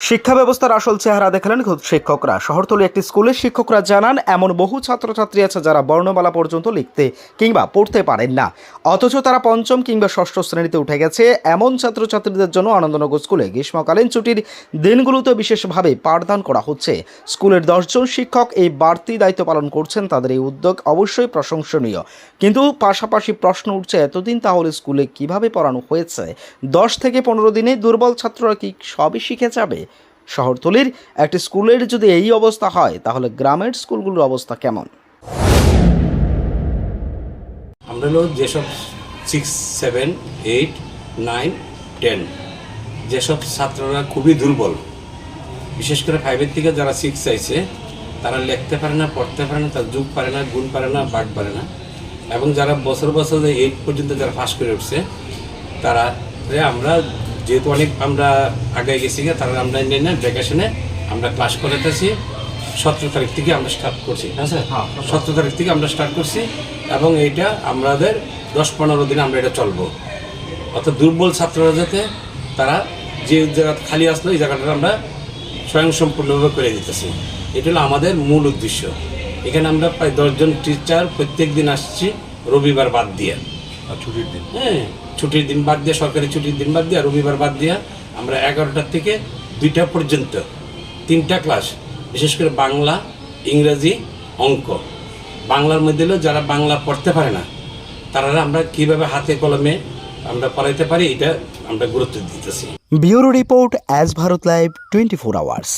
শিক্ষা ব্যবস্থার আসল চেহারা দেখালেন শিক্ষকরা। শহরতলি একটি স্কুলের শিক্ষকরা জানান, এমন বহু ছাত্রছাত্রী আছে যারা বর্ণমালা পর্যন্ত লিখতে কিংবা পড়তে পারেন না। অথচ তারা পঞ্চম কিংবা ষষ্ঠ শ্রেণীতে উঠে গেছে। এমন ছাত্রছাত্রীদের জন্য আনন্দনগর স্কুলে গ্রীষ্মকালীন ছুটির দিনগুলোতে বিশেষভাবে পাঠদান করা হচ্ছে। স্কুলের দশজন শিক্ষক এই বাড়তি দায়িত্ব পালন করছেন তাদের এই উদ্যোগ অবশ্যই প্রশংসনীয়। কিন্তু পাশাপাশি প্রশ্ন উঠছে, এতদিন তাহলে স্কুলে কীভাবে পড়ানো হয়েছে? দশ থেকে পনেরো দিনে দুর্বল ছাত্ররা কি সবই শিখে যাবে? শহরতলির একটি স্কুলের যদি এই অবস্থা হয়, তাহলে গ্রামের স্কুলগুলোর অবস্থা কেমন? আমরা হলো যেসব six seven eight nine ten যেসব ছাত্ররা খুবই দুর্বল, বিশেষ করে ফাইভের থেকে যারা সিক্স চাইছে তারা লিখতে পারে না, পড়তে পারে না, তার যুগ পারে না, গুণ পারে না, বাট পারে না। এবং যারা বছর বছর এইট পর্যন্ত যারা পাস করে উঠছে, তারা আমরা যেহেতু অনেক আমরা আগে গেছি তারা আমরা নিয়ে না ভ্যাকেশনে আমরা ক্লাস করাতেছি সতেরো তারিখ থেকে আমরা স্টার্ট করছি হ্যাঁ স্যার? সতেরো তারিখ থেকে আমরা স্টার্ট করছি এবং এইটা আমাদের দশ পনেরো দিন আমরা এটা চলবো। অর্থাৎ দুর্বল ছাত্ররা যাতে তারা যে জায়গা খালি আসলো এই জায়গাটা আমরা স্বয়ংসম্পূর্ণভাবে করে দিতেছি। এটা হলো আমাদের মূল উদ্দেশ্য। এখানে আমরা প্রায় দশজন টিচার প্রত্যেক দিন আসছি রবিবার বাদ দিয়ে। ছুটির দিন। হ্যাঁ ছুটির দিন বাদ দিয়ে সরকারি ছুটির দিন বাদ দিয়ে রবিবার বাদ দিয়ে আমরা এগারোটার থেকে দুইটা পর্যন্ত তিনটা ক্লাস বিশেষ করে বাংলা ইংরেজি অঙ্ক। বাংলার মধ্যে হলো যারা বাংলা পড়তে পারে না তারা আমরা কীভাবে হাতে কলমে আমরা পড়াইতে পারি এটা আমরা গুরুত্ব দিতেছি। Bureau report as Bharat live twenty four hours.